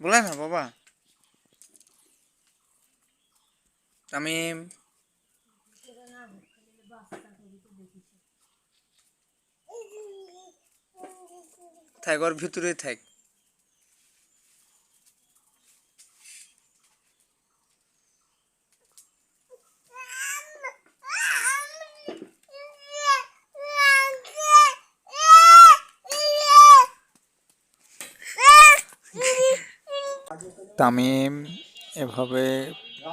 বলে না বাবা। আমি থাক ওর ভিতরেই থাক। তামিম, এভাবে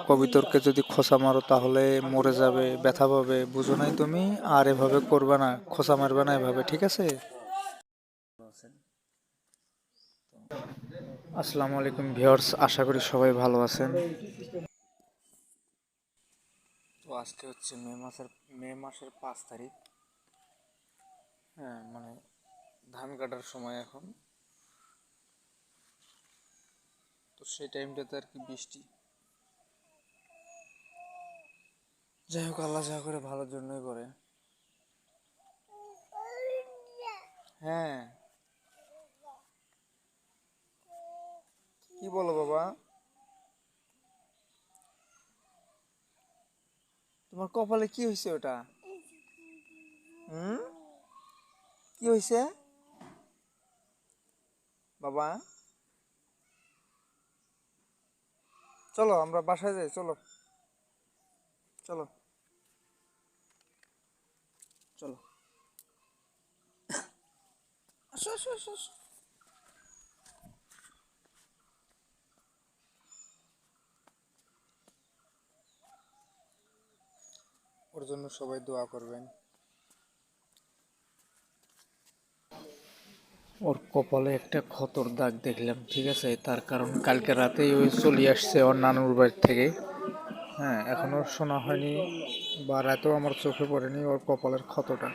কবিতরকে যদি খোসা মারো তাহলে মরে যাবে, ব্যথা পাবে, বুঝো নাই তুমি? আর এভাবে করবে না, খোসা মারবে না এভাবে, ঠিক আছে? আসসালামু আলাইকুম ভিউয়ার্স, আশা করি সবাই ভালো আছেন। তো আজকে হচ্ছে মে মাসের মে মাসের পাঁচ তারিখ। হ্যাঁ মানে ধান কাটার সময় এখন। তো সেই টাইমটাতে আর কি বৃষ্টি। যাই হোক, আল্লাহ যা করে ভালোর জন্যই করে। হ্যাঁ। কি বলো বাবা? তোমার কপালে কি হয়েছে ওটা? হুম? কি হয়েছে বাবা? চলো, আমরা বাসায় যাই, চলো। চলো। চলো। আসো আসো আসো আসো। ওর জন্য সবাই দোয়া করবেন। ওর কপালে একটা ক্ষতর দাগ দেখলাম, ঠিক আছে? তার কারণ কালকে রাতেই ওই চলে আসছে ওর নানুর বাড়ি থেকে। হ্যাঁ এখনও শোনা হয়নি বা রাতেও আমার চোখে পড়েনি ওর কপালের ক্ষতটা